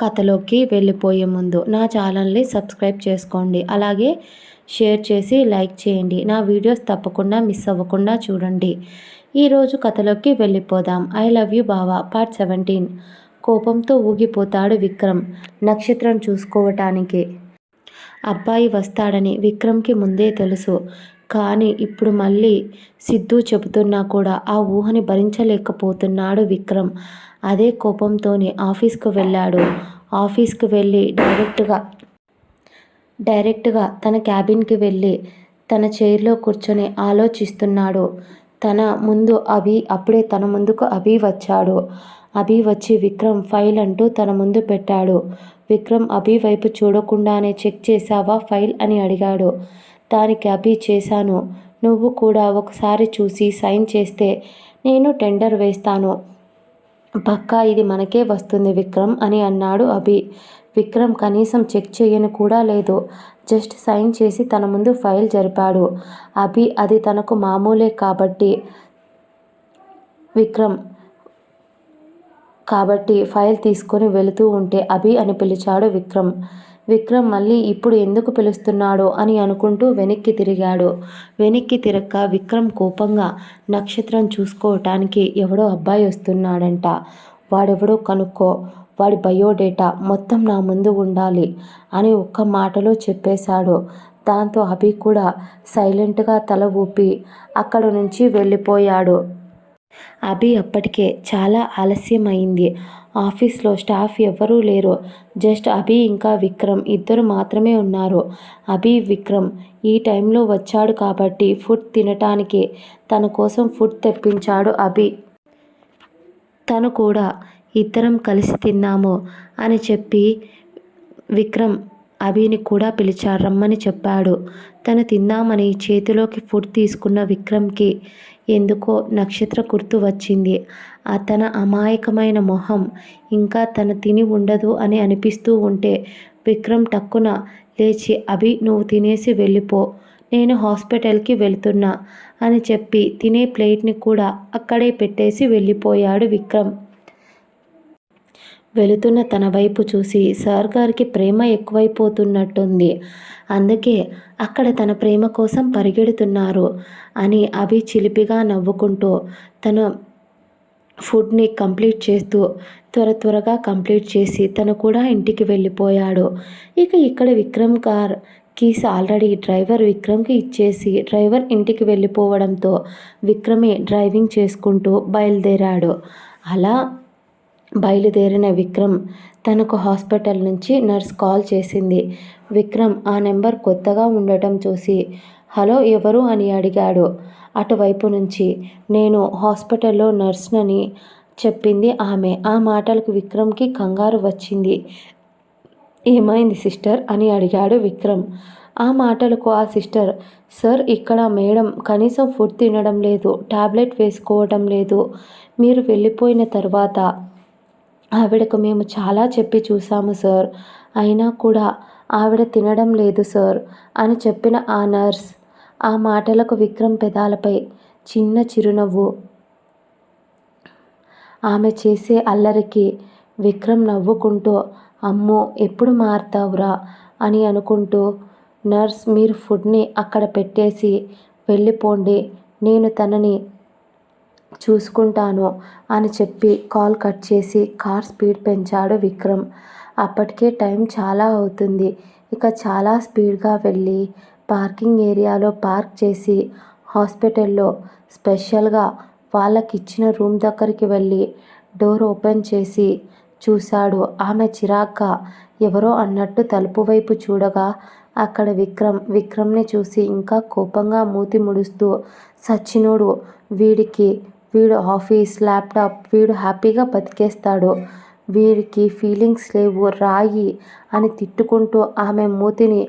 కథలోకి వెళ్ళిపోయే ముందు నా ఛానల్ని సబ్స్క్రైబ్ చేసుకోండి. అలాగే షేర్ చేసి లైక్ చేయండి. నా వీడియోస్ తప్పకుండా మిస్ అవ్వకుండా చూడండి. ఈరోజు కథలోకి వెళ్ళిపోదాం. ఐ లవ్ యూ బావా పార్ట్ సెవెంటీన్. కోపంతో ఊగిపోతాడు విక్రమ్ నక్షత్రం చూసుకోవటానికి. అబ్బాయి వస్తాడని విక్రమ్కి ముందే తెలుసు. కానీ ఇప్పుడు మళ్ళీ సిద్ధు చెబుతున్నా కూడా ఆ ఊహని భరించలేకపోతున్నాడు విక్రమ్. అదే కోపంతోనే ఆఫీస్కు వెళ్ళాడు. ఆఫీస్కి వెళ్ళి డైరెక్ట్గా డైరెక్ట్గా తన క్యాబిన్కి వెళ్ళి తన చైర్లో కూర్చొని ఆలోచిస్తున్నాడు. తన ముందు అభి అప్పుడే తన ముందుకు అభి వచ్చాడు. అభి వచ్చి విక్రమ్ ఫైల్ అంటూ తన ముందు పెట్టాడు. విక్రమ్ అభి వైపు చూడకుండానే చెక్ చేశావా ఫైల్ అని అడిగాడు. దానికి అభి చేశాను. నువ్వు కూడా ఒకసారి చూసి సైన్ చేస్తే నేను టెండర్ వేస్తాను. పక్కా ఇది మనకే వస్తుంది విక్రమ్ అని అన్నాడు అభి. విక్రమ్ కనీసం చెక్ చేయను కూడా లేదు. జస్ట్ సైన్ చేసి తన ముందు ఫైల్ జరిపాడు. అభి అది తనకు మామూలే కాబట్టి విక్రమ్ కాబట్టి ఫైల్ తీసుకొని వెళుతూ ఉంటే అభి అని పిలిచాడు విక్రమ్. విక్రమ్ మళ్ళీ ఇప్పుడు ఎందుకు పిలుస్తున్నాడో అని అనుకుంటూ వెనక్కి తిరిగాడు. వెనక్కి తిరక్క విక్రమ్ కోపంగా నక్షత్రం చూసుకోవటానికి ఎవడో అబ్బాయి వస్తున్నాడంట. వాడెవడో కనుక్కో. వాడి బయోడేటా మొత్తం నా ముందు ఉండాలి అని ఒక్క మాటలో చెప్పేశాడు. దాంతో అభి కూడా సైలెంట్గా తల ఊపి అక్కడ నుంచి వెళ్ళిపోయాడు. అభి అప్పటికే చాలా ఆలస్యం అయింది ఆఫీస్లో స్టాఫ్ ఎవరూ లేరు. జస్ట్ అభి ఇంకా విక్రమ్. ఇద్దరు మాత్రమే ఉన్నారు. అభి విక్రమ్ ఈ టైంలో వచ్చాడు కాబట్టి ఫుడ్ తినటానికి. తన కోసం ఫుడ్ తెప్పించాడు అభి. తను కూడా ఇద్దరం కలిసి తిన్నాము అని చెప్పి విక్రమ్ అభిని కూడా పిలిచారు. రమ్మని చెప్పాడు. తను తిందామని చేతిలోకి ఫుడ్ తీసుకున్న విక్రమ్కి ఎందుకో నక్షత్ర గుర్తు వచ్చింది. తన అమాయకమైన మొహం ఇంకా తన తిని ఉండదు అని అనిపిస్తూ ఉంటే విక్రమ్ టక్కున లేచి అభి నువ్వు తినేసి వెళ్ళిపో నేను హాస్పిటల్కి వెళ్తున్నా అని చెప్పి తినే ప్లేట్ని కూడా అక్కడే పెట్టేసి వెళ్ళిపోయాడు విక్రమ్. వెళుతున్న తన వైపు చూసి సార్ గారికి ప్రేమ ఎక్కువైపోతున్నట్టుంది. అందుకే అక్కడ తన ప్రేమ కోసం పరిగెడుతున్నారు అని అభి చిలిపిగా నవ్వుకుంటూ తన ఫుడ్ని కంప్లీట్ చేస్తూ త్వర త్వరగా కంప్లీట్ చేసి తను కూడా ఇంటికి వెళ్ళిపోయాడు. ఇక ఇక్కడ Vikram car keys already driver విక్రమ్కి ఇచ్చేసి డ్రైవర్ ఇంటికి వెళ్ళిపోవడంతో విక్రమే డ్రైవింగ్ చేసుకుంటూ బయలుదేరాడు. అలా బయలుదేరిన విక్రమ్ తనకు హాస్పిటల్ నుంచి నర్స్ కాల్ చేసింది. విక్రమ్ ఆ నెంబర్ కొత్తగా ఉండటం చూసి హలో ఎవరు అని అడిగాడు. అటువైపు నుంచి నేను హాస్పిటల్లో నర్స్నని చెప్పింది ఆమె. ఆ మాటలకు విక్రమ్కి కంగారు వచ్చింది. ఏమైంది సిస్టర్? అని అడిగాడు విక్రమ్. ఆ మాటలకు ఆ సిస్టర్ సార్ ఇక్కడ మేడం కనీసం ఫుడ్ తినడం లేదు టాబ్లెట్ వేసుకోవడం లేదు. మీరు వెళ్ళిపోయిన తర్వాత ఆవిడకు మేము చాలా చెప్పి చూసాము సార్. అయినా కూడా ఆవిడ తినడం లేదు సార్ అని చెప్పిన ఆ నర్స్ ఆ మాటలకు విక్రమ్ పెదాలపై చిన్న చిరునవ్వు. ఆమె చేసే అల్లరికి విక్రమ్ నవ్వుకుంటూ అమ్మో ఎప్పుడు మారుతావురా? అని అనుకుంటూ నర్స్ మీరు ఫుడ్ని అక్కడ పెట్టేసి వెళ్ళిపోండి నేను తనని చూసుకుంటాను అని చెప్పి కాల్ కట్ చేసి కార్ స్పీడ్ పెంచాడు విక్రమ్. అప్పటికే టైం చాలా అవుతుంది. ఇక చాలా స్పీడ్గా వెళ్ళి పార్కింగ్ ఏరియాలో పార్క్ చేసి హాస్పిటల్లో స్పెషల్గా వాళ్ళకి ఇచ్చిన రూమ్ దగ్గరికి వెళ్ళి డోర్ ఓపెన్ చేసి చూశాడు. ఆమె చిరాగ్గా ఎవరో అన్నట్టు తలుపు వైపు చూడగా అక్కడ విక్రమ్ విక్రమ్ని చూసి ఇంకా కోపంగా మూతి ముడుస్తూ సచ్చినోడు వీడికి వీడు ఆఫీస్ ల్యాప్టాప్ వీడు హ్యాపీగా బతికేస్తాడు. వీరికి ఫీలింగ్స్ లేవు రాయి అని తిట్టుకుంటూ ఆమె మూతిని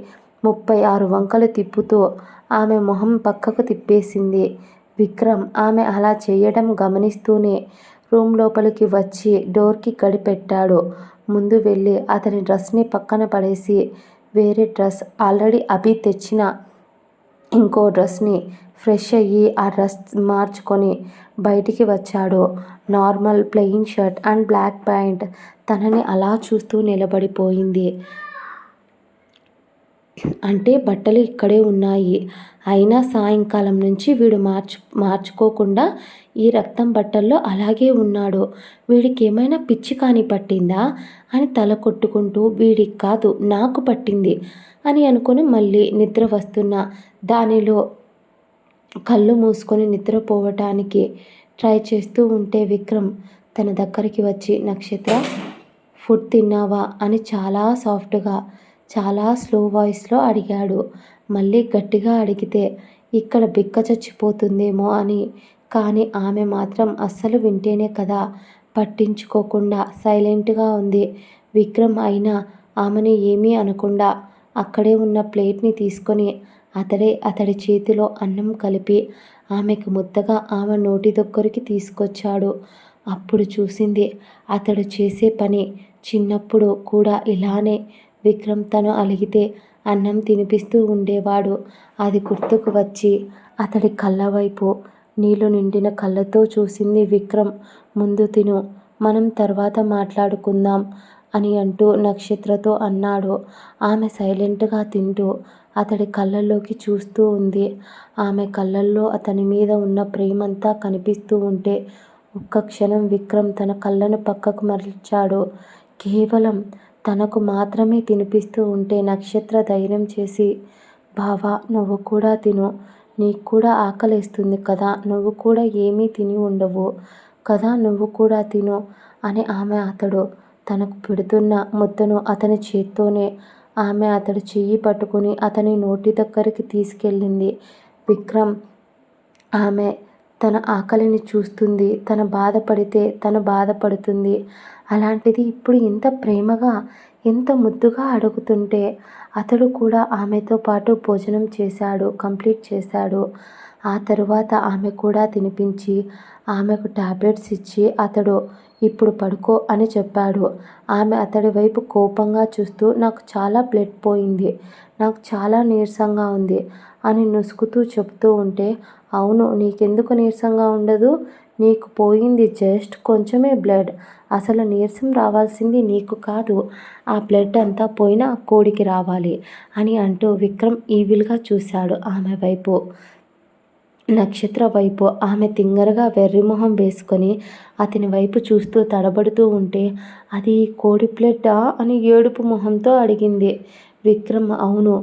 ముప్పై ఆరు వంకలు తిప్పుతూ ఆమె మొహం పక్కకు తిప్పేసింది. విక్రమ్ ఆమె అలా చేయడం గమనిస్తూనే రూమ్ లోపలికి వచ్చి డోర్కి గడిపెట్టాడు ముందు వెళ్ళి అతని డ్రెస్ని పక్కన పడేసి వేరే డ్రెస్ ఆల్రెడీ అభి తెచ్చిన ఇంకో డ్రెస్ని ఫ్రెష్ అయ్యి ఆ డ్రెస్ మార్చుకొని బయటికి వచ్చాడు. Normal plain shirt and black pant తనని అలా చూస్తూ నిలబడిపోయింది. అంటే బట్టలు ఇక్కడే ఉన్నాయి. అయినా సాయంకాలం నుంచి వీడు మార్చు మార్చుకోకుండా ఈ రక్తం బట్టల్లో అలాగే ఉన్నాడు. వీడికి ఏమైనా పిచ్చి కాని పట్టిందా? అని తల కొట్టుకుంటూ వీడికి కాదు నాకు పట్టింది అని అనుకుని మళ్ళీ నిద్ర వస్తున్న. దానిలో కళ్ళు మూసుకొని నిద్రపోవటానికి ట్రై చేస్తూ ఉంటే విక్రమ్ తన దగ్గరికి వచ్చి నక్షత్ర ఫుడ్ తిన్నావా? అని చాలా సాఫ్ట్గా చాలా స్లో వాయిస్లో అడిగాడు. మళ్ళీ గట్టిగా అడిగితే ఇక్కడ బిక్క చచ్చిపోతుందేమో అని. కానీ ఆమె మాత్రం అస్సలు వింటేనే కదా పట్టించుకోకుండా సైలెంట్గా ఉంది. విక్రమ్ అయినా ఆమెని ఏమీ అనకుండా అక్కడే ఉన్న ప్లేట్ని తీసుకొని అతడే అతడి చేతిలో అన్నం కలిపి ఆమెకు ముద్దగా ఆమె నోటి దగ్గరికి తీసుకొచ్చాడు. అప్పుడు చూసింది అతడు చేసే పని చిన్నప్పుడు కూడా ఇలానే విక్రమ్ తను అలిగితే అన్నం తినిపిస్తూ ఉండేవాడు. అది గుర్తుకు వచ్చి అతడి కళ్ళ వైపు నీళ్ళు నిండిన కళ్ళతో చూసింది విక్రమ్. ముందు తిను మనం తర్వాత మాట్లాడుకుందాం అని అంటూ నక్షత్రతో అన్నాడు. ఆమె సైలెంట్గా తింటూ అతడి కళ్ళల్లోకి చూస్తూ ఉంది. ఆమె కళ్ళల్లో అతని మీద ఉన్న ప్రేమంతా కనిపిస్తూ ఉంటే ఒక్క క్షణం విక్రమ్ తన కళ్ళను పక్కకు మరల్చాడు. కేవలం తనకు మాత్రమే తినిపిస్తూ ఉంటే నక్షత్ర ధైర్యం చేసి బావా నువ్వు కూడా తిను. నీకు కూడా ఆకలేస్తుంది కదా. నువ్వు కూడా ఏమీ తిని ఉండవు కదా. నువ్వు కూడా తిను అని ఆమె అతడు తనకు పెడుతున్న ముద్దను అతని చేత్తోనే ఆమె అతడు చెయ్యి పట్టుకుని అతని నోటి దగ్గరికి తీసుకెళ్ళింది. విక్రమ్ ఆమె తన ఆకలిని చూస్తుంది తన బాధపడితే తను బాధపడుతుంది. అలాంటిది ఇప్పుడు ఇంత ప్రేమగా ఎంత ముద్దుగా అడుగుతుంటే అతడు కూడా ఆమెతో పాటు భోజనం చేశాడు కంప్లీట్ చేశాడు. ఆ తరువాత ఆమె కూడా తినిపించి ఆమెకు టాబ్లెట్స్ ఇచ్చి అతడు ఇప్పుడు పడుకో అని చెప్పాడు. ఆమె అతడి వైపు కోపంగా చూస్తూ నాకు చాలా బ్లడ్ పోయింది నాకు చాలా నీరసంగా ఉంది అని నొసుగుతూ చెబుతూ ఉంటే అవును నీకెందుకు నీరసంగా ఉండదు? నీకు పోయింది జస్ట్ కొంచెమే బ్లడ్. అసలు నీరసం రావాల్సింది నీకు కాదు. ఆ బ్లడ్ అంతా పోయిన కోడికి రావాలి అని అంటూ విక్రమ్ ఈవిల్గా చూశాడు ఆమె వైపు. నక్షత్ర వైపు ఆమె తింగరగా వెర్రిమొహం వేసుకొని అతని వైపు చూస్తూ తడబడుతూ ఉంటే అది కోడి ప్లేటా అని ఏడుపు మొహంతో అడిగింది. విక్రమ్ అవును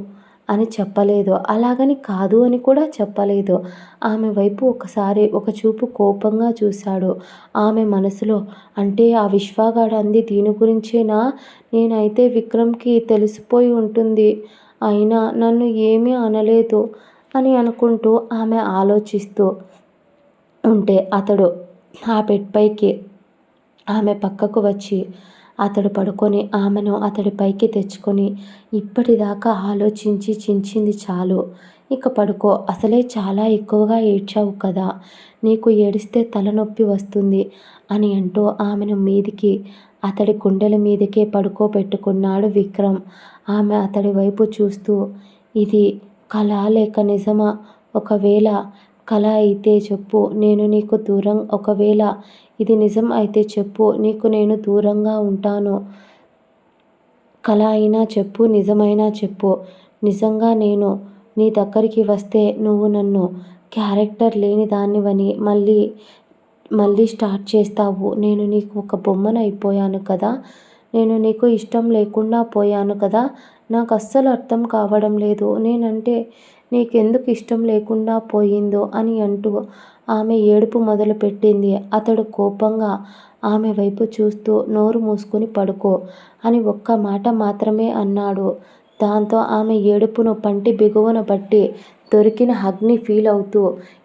అని చెప్పలేదు. అలాగని కాదు అని కూడా చెప్పలేదు. ఆమె వైపు ఒకసారి ఒక చూపు కోపంగా చూశాడు. ఆమె మనసులో అంటే ఆ విశ్వాగాడు అంది దీని గురించేనా? నేనైతే విక్రమ్కి తెలిసిపోయి ఉంటుంది. అయినా నన్ను ఏమీ అనలేదు అని అనుకుంటూ ఆమె ఆలోచిస్తూ ఉంటే అతడు ఆ పైకి ఆమె పక్కకు వచ్చి అతడు పడుకొని ఆమెను అతడి పైకి తెచ్చుకొని ఇప్పటిదాకా ఆలోచించి చించింది చాలు. ఇక పడుకో అసలే చాలా ఎక్కువగా ఏడ్చావు కదా నీకు ఏడిస్తే తలనొప్పి వస్తుంది అని అంటూ ఆమెను మీదికి అతడి గుండెల మీదకే పడుకోబెట్టుకున్నాడు విక్రమ్. ఆమె అతడి వైపు చూస్తూ ఇది కళ లేక నిజమా? ఒకవేళ కళ అయితే చెప్పు నేను నీకు దూరం ఒకవేళ ఇది నిజం అయితే చెప్పు నీకు నేను దూరంగా ఉంటాను. కళ అయినా చెప్పు నిజమైనా చెప్పు. నిజంగా నేను నీ దగ్గరికి వస్తే నువ్వు నన్ను క్యారెక్టర్ లేని దానివని మళ్ళీ మళ్ళీ స్టార్ట్ చేస్తావు. నేను నీకు ఒక బొమ్మను అయిపోయాను కదా. నేను నీకు ఇష్టం లేకుండా పోయాను కదా. నాకు అస్సలు అర్థం కావడం లేదు. నేనంటే నీకెందుకు ఇష్టం లేకుండా పోయిందో అని అంటూ ఆమె ఏడుపు మొదలుపెట్టింది. అతడు కోపంగా ఆమె వైపు చూస్తూ నోరు మూసుకొని పడుకో అని ఒక్క మాట మాత్రమే అన్నాడు. దాంతో ఆమె ఏడుపును పంటి బిగువన బట్టి దొరికిన హగ్ని ఫీల్ అవుతూ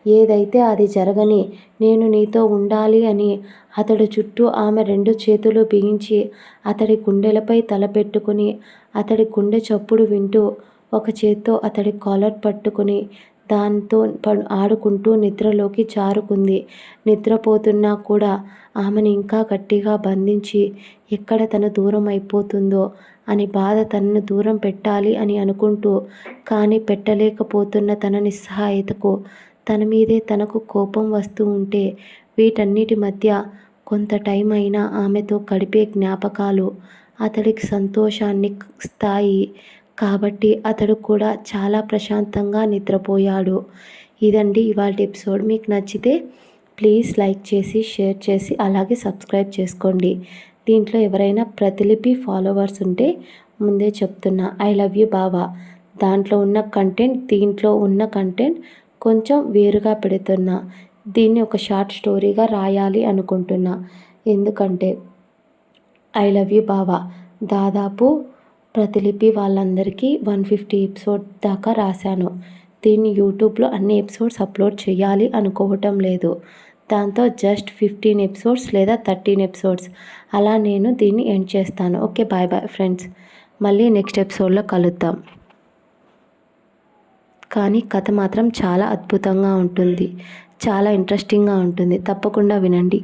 ఏదైతే అది జరగని నేను నీతో ఉండాలి అని అతడు చుట్టూ ఆమె రెండు చేతులు బిగించి అతడి గుండెలపై తలపెట్టుకుని అతడి గుండె చప్పుడు వింటూ ఒక చేత్తో అతడి కాలర్ పట్టుకుని దాంతో ఆడుకుంటూ నిద్రలోకి జారుకుంది నిద్రపోతున్నా కూడా ఆమెను ఇంకా గట్టిగా బంధించి ఎక్కడ తను దూరం అయిపోతుందో అని బాధ తనను దూరం పెట్టాలి అని అనుకుంటూ కానీ పెట్టలేకపోతున్న తన నిస్సహాయతకు తన మీదే తనకు కోపం వస్తూ ఉంటే వీటన్నిటి మధ్య కొంత టైం అయినా ఆమెతో గడిపే జ్ఞాపకాలు అతడికి సంతోషాన్ని స్థాయి కాబట్టి అతడు కూడా చాలా ప్రశాంతంగా నిద్రపోయాడు. ఇదండి ఇవాళ ఎపిసోడ్. మీకు నచ్చితే ప్లీజ్ లైక్ చేసి షేర్ చేసి అలాగే సబ్స్క్రైబ్ చేసుకోండి. దీంట్లో ఎవరైనా ప్రతిలిపి ఫాలోవర్స్ ఉంటే ముందే చెప్తున్నా. ఐ లవ్ యూ బావా. దాంట్లో ఉన్న కంటెంట్ దీంట్లో ఉన్న కంటెంట్ కొంచెం వేరుగా పెడుతున్నా. దీన్ని ఒక షార్ట్ స్టోరీగా రాయాలి అనుకుంటున్నా. ఎందుకంటే ఐ లవ్ యూ బావా. దాదాపు ప్రతిలిపి వాళ్ళందరికీ వన్ ఫిఫ్టీ ఎపిసోడ్ దాకా రాశాను. దీన్ని యూట్యూబ్లో అన్ని ఎపిసోడ్స్ అప్లోడ్ చేయాలి అనుకోవటం లేదు. దాంతో జస్ట్ ఫిఫ్టీన్ ఎపిసోడ్స్ లేదా థర్టీన్ ఎపిసోడ్స్. అలా నేను దీన్ని ఎండ్ చేస్తాను. Okay bye bye friends. మళ్ళీ నెక్స్ట్ ఎపిసోడ్లో కలుద్దాం. కానీ కథ మాత్రం చాలా అద్భుతంగా ఉంటుంది. చాలా ఇంట్రెస్టింగ్గా ఉంటుంది. తప్పకుండా వినండి.